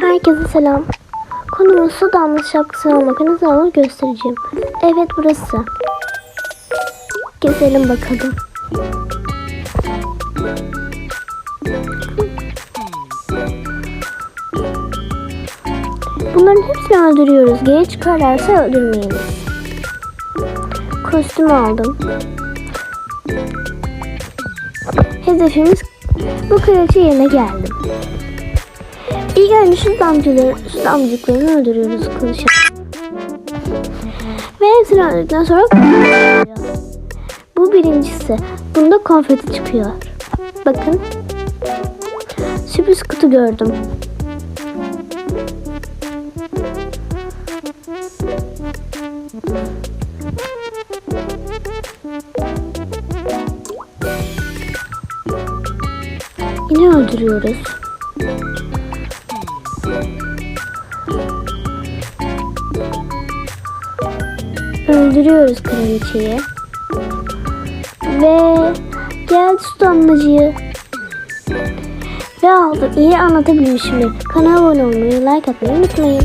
Herkese selam. Konumuz su damlası şapkasını almak nasıl alır göstereceğim. Evet burası. Gezelim bakalım. Bunların hepsini öldürüyoruz. Geri çıkarlarsa öldürmeyiz. Kostüm aldım. Hedefimiz bu kraliçe yerine geldim. İlk önce şu damcıları, şu damcıklarını öldürüyoruz kılıçla. Ve hepsini öldürdükten sonra bu birincisi. Bunda konfeti çıkıyor. Bakın. Sürpriz kutu gördüm. Yine öldürüyoruz. Öldürüyoruz kraliçeyi. Ve geldi su damlacıyı. Ve aldım. İyi anlatabilmişim. Kanala abone olmayı, like atmayı unutmayın.